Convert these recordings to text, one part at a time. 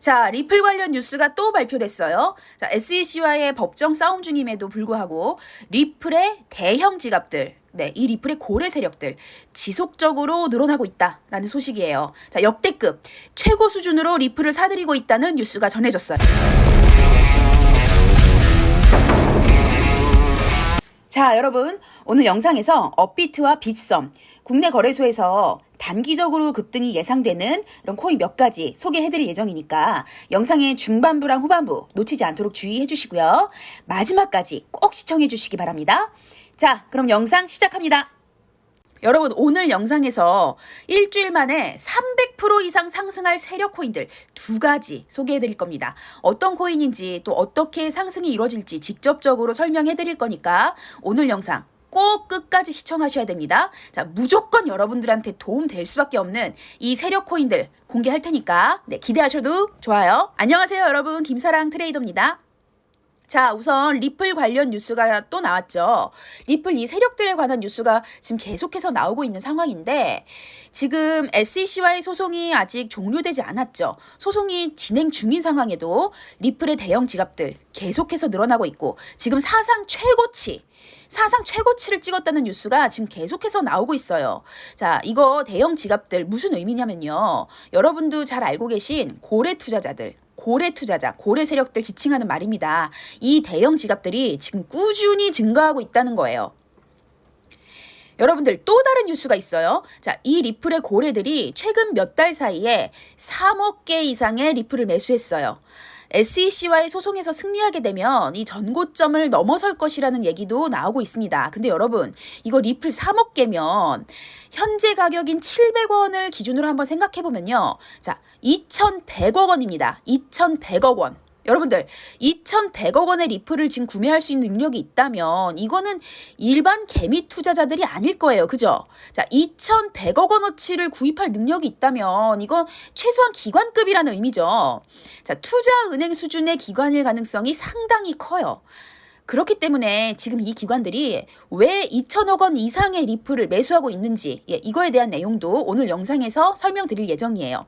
자, 리플 관련 뉴스가 또 발표됐어요. 자, SEC와의 법정 싸움 중임에도 불구하고 리플의 대형 지갑들, 네, 이 리플의 고래 세력들 지속적으로 늘어나고 있다라는 소식이에요. 자, 역대급 최고 수준으로 리플을 사들이고 있다는 뉴스가 전해졌어요. 자, 여러분. 오늘 영상에서 업비트와 빗썸, 국내 거래소에서 단기적으로 급등이 예상되는 이런 코인 몇 가지 소개해드릴 예정이니까 영상의 중반부랑 후반부 놓치지 않도록 주의해 주시고요. 마지막까지 꼭 시청해 주시기 바랍니다. 자, 그럼 영상 시작합니다. 여러분 오늘 영상에서 일주일 만에 300% 이상 상승할 세력 코인들 두 가지 소개해 드릴 겁니다. 어떤 코인인지 또 어떻게 상승이 이루어질지 직접적으로 설명해 드릴 거니까 오늘 영상 꼭 끝까지 시청하셔야 됩니다. 자, 무조건 여러분들한테 도움 될 수밖에 없는 이 세력 코인들 공개할 테니까 네, 기대하셔도 좋아요. 안녕하세요, 여러분. 김사랑 트레이더입니다. 자, 우선 리플 관련 뉴스가 또 나왔죠. 리플 이 세력들에 관한 뉴스가 지금 계속해서 나오고 있는 상황인데 지금 SEC와의 소송이 아직 종료되지 않았죠. 소송이 진행 중인 상황에도 리플의 대형 지갑들 계속해서 늘어나고 있고 지금 사상 최고치 사상 최고치를 찍었다는 뉴스가 지금 계속해서 나오고 있어요. 자, 이거 대형 지갑들 무슨 의미냐면요. 여러분도 잘 알고 계신 고래 투자자들, 고래 투자자, 고래 세력들 지칭하는 말입니다. 이 대형 지갑들이 지금 꾸준히 증가하고 있다는 거예요. 여러분들 또 다른 뉴스가 있어요. 자, 이 리플의 고래들이 최근 몇 달 사이에 3억 개 이상의 리플을 매수했어요. SEC와의 소송에서 승리하게 되면 이 전고점을 넘어설 것이라는 얘기도 나오고 있습니다. 근데 여러분, 이거 리플 3억 개면 현재 가격인 700원을 기준으로 한번 생각해 보면요. 자, 2,100억 원입니다. 2,100억 원. 여러분들 2,100억 원의 리플을 지금 구매할 수 있는 능력이 있다면 이거는 일반 개미 투자자들이 아닐 거예요. 그죠? 자, 2,100억 원어치를 구입할 능력이 있다면 이건 최소한 기관급이라는 의미죠. 자, 투자 은행 수준의 기관일 가능성이 상당히 커요. 그렇기 때문에 지금 이 기관들이 왜 2천억 원 이상의 리플을 매수하고 있는지 예, 이거에 대한 내용도 오늘 영상에서 설명드릴 예정이에요.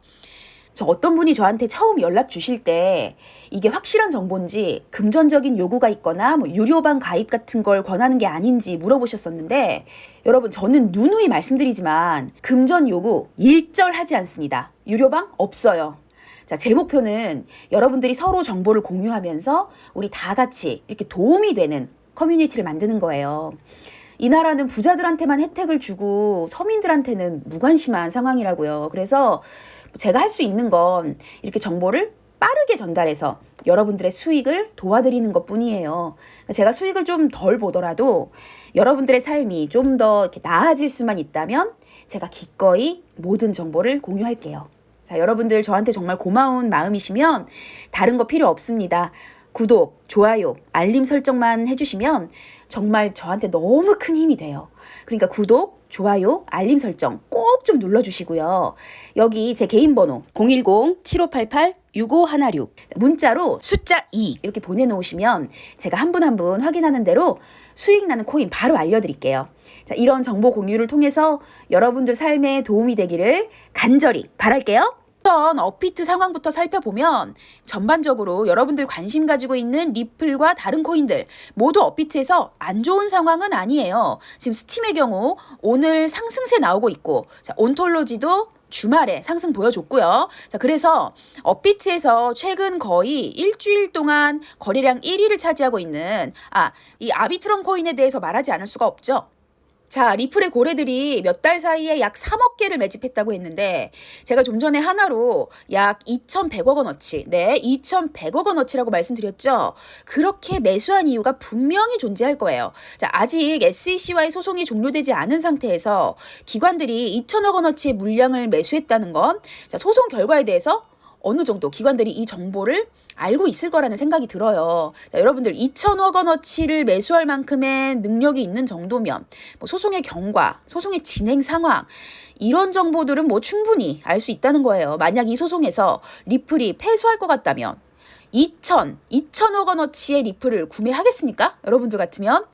저 어떤 분이 저한테 처음 연락 주실 때 이게 확실한 정보인지 금전적인 요구가 있거나 뭐 유료방 가입 같은 걸 권하는 게 아닌지 물어보셨었는데 여러분 저는 누누이 말씀드리지만 금전 요구 일절하지 않습니다. 유료방 없어요. 자, 제 목표는 여러분들이 서로 정보를 공유하면서 우리 다 같이 이렇게 도움이 되는 커뮤니티를 만드는 거예요. 이 나라는 부자들한테만 혜택을 주고 서민들한테는 무관심한 상황이라고요. 그래서 제가 할 수 있는 건 이렇게 정보를 빠르게 전달해서 여러분들의 수익을 도와드리는 것 뿐이에요. 제가 수익을 좀 덜 보더라도 여러분들의 삶이 좀 더 나아질 수만 있다면 제가 기꺼이 모든 정보를 공유할게요. 자, 여러분들 저한테 정말 고마운 마음이시면 다른 거 필요 없습니다. 구독, 좋아요, 알림 설정만 해주시면 정말 저한테 너무 큰 힘이 돼요. 그러니까 구독, 좋아요, 알림 설정 꼭 좀 눌러주시고요. 여기 제 개인 번호 010-7588-6516 문자로 숫자 2 이렇게 보내놓으시면 제가 한 분 한 분 확인하는 대로 수익 나는 코인 바로 알려드릴게요. 자, 이런 정보 공유를 통해서 여러분들 삶에 도움이 되기를 간절히 바랄게요. 우선 업비트 상황부터 살펴보면 전반적으로 여러분들 관심 가지고 있는 리플과 다른 코인들 모두 업비트에서 안 좋은 상황은 아니에요. 지금 스팀의 경우 오늘 상승세 나오고 있고 자, 온톨로지도 주말에 상승 보여줬고요. 자, 그래서 업비트에서 최근 거의 일주일 동안 거래량 1위를 차지하고 있는 아, 이 아비트럼 코인에 대해서 말하지 않을 수가 없죠. 자, 리플의 고래들이 몇 달 사이에 약 3억 개를 매집했다고 했는데 제가 좀 전에 하나로 약 2,100억 원어치, 네, 2,100억 원어치라고 말씀드렸죠. 그렇게 매수한 이유가 분명히 존재할 거예요. 자, 아직 SEC와의 소송이 종료되지 않은 상태에서 기관들이 2천억 원어치의 물량을 매수했다는 건 자, 소송 결과에 대해서 어느 정도 기관들이 이 정보를 알고 있을 거라는 생각이 들어요. 자, 여러분들 2천억 원어치를 매수할 만큼의 능력이 있는 정도면 뭐 소송의 경과, 소송의 진행 상황 이런 정보들은 뭐 충분히 알 수 있다는 거예요. 만약 이 소송에서 리플이 패소할 것 같다면 2천, 2천억 원어치의 리플을 구매하겠습니까? 여러분들 같으면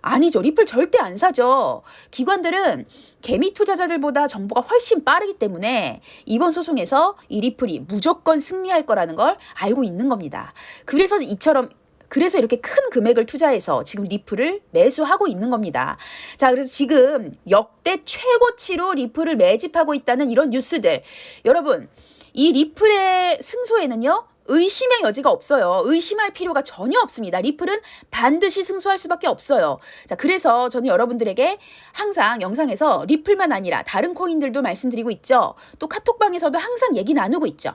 아니죠. 리플 절대 안 사죠. 기관들은 개미 투자자들보다 정보가 훨씬 빠르기 때문에 이번 소송에서 이 리플이 무조건 승리할 거라는 걸 알고 있는 겁니다. 그래서 이처럼 그래서 이렇게 큰 금액을 투자해서 지금 리플을 매수하고 있는 겁니다. 자, 그래서 지금 역대 최고치로 리플을 매집하고 있다는 이런 뉴스들. 여러분, 이 리플의 승소에는요, 의심의 여지가 없어요. 의심할 필요가 전혀 없습니다. 리플은 반드시 승소할 수밖에 없어요. 자, 그래서 저는 여러분들에게 항상 영상에서 리플만 아니라 다른 코인들도 말씀드리고 있죠. 또 카톡방에서도 항상 얘기 나누고 있죠.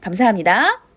감사합니다.